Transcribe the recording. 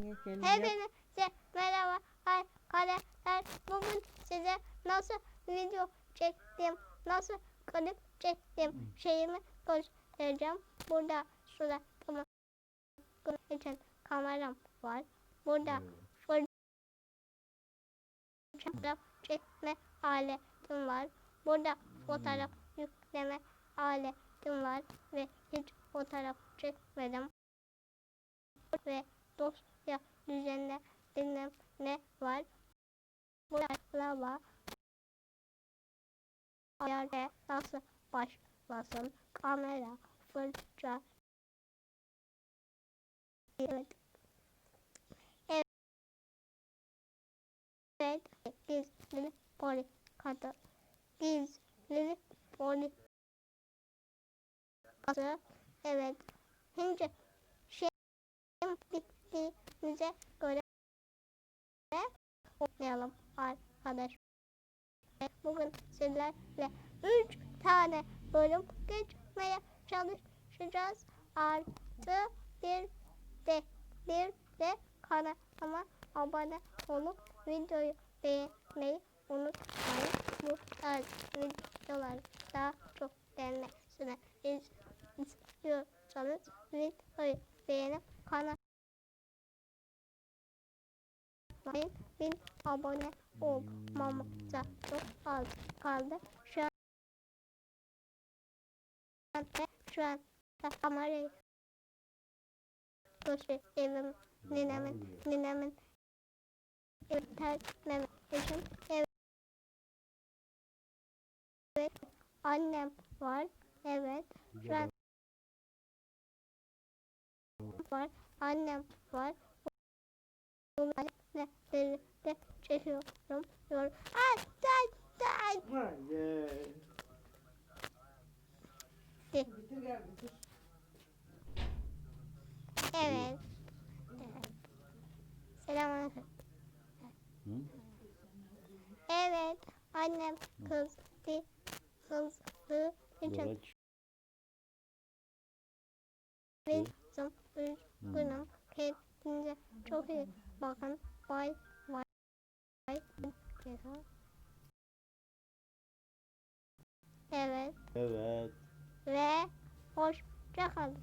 Hepinize merhaba arkadaşlar. Bugün size nasıl video çektim, nasıl klip çektim şeyimi göstereceğim. Burada suratımı için kameram var. Burada fotoğraf çekme aletim var. Burada fotoğraf yükleme aletim var ve hiç fotoğraf çekmedim. Ve dosya düzenle dinleme var. Burada var. Ayarda nasıl başlasın? Kamera, fırça. Evet. Evet. Gizli polikadı. Gizli polikadı. Evet. Şimdi şey bittiğimize göre oynayalım arkadaş. Bugün sizlerle 3 tane bölüm geçmeye çalışacağız. Artı bir de bir de kanalıma abone olup videoyu beğenmeyi unutmayın. Bu tarz videolar daha çok gelmesine istiyorsanız videoyu beğenip kanalıma unutmayın. Bin abone olmamıza çok az kaldı. Şu an şu an kamerayı göstereyim. Ninemin, ninemin internet için evet. evet. Annem var. Evet. Şu an var. Annem var. Birlikte çekiyorum. Yorum. Ay, ay, ay. De. Evet. evet. Selamünaleyküm. Evet. Annem kızdı. Kızdı. için Yola çık. bizim üzgünüm. Kendinize çok iyi bakın. Bay bay. Evet. Evet. Ve hoşça kalın.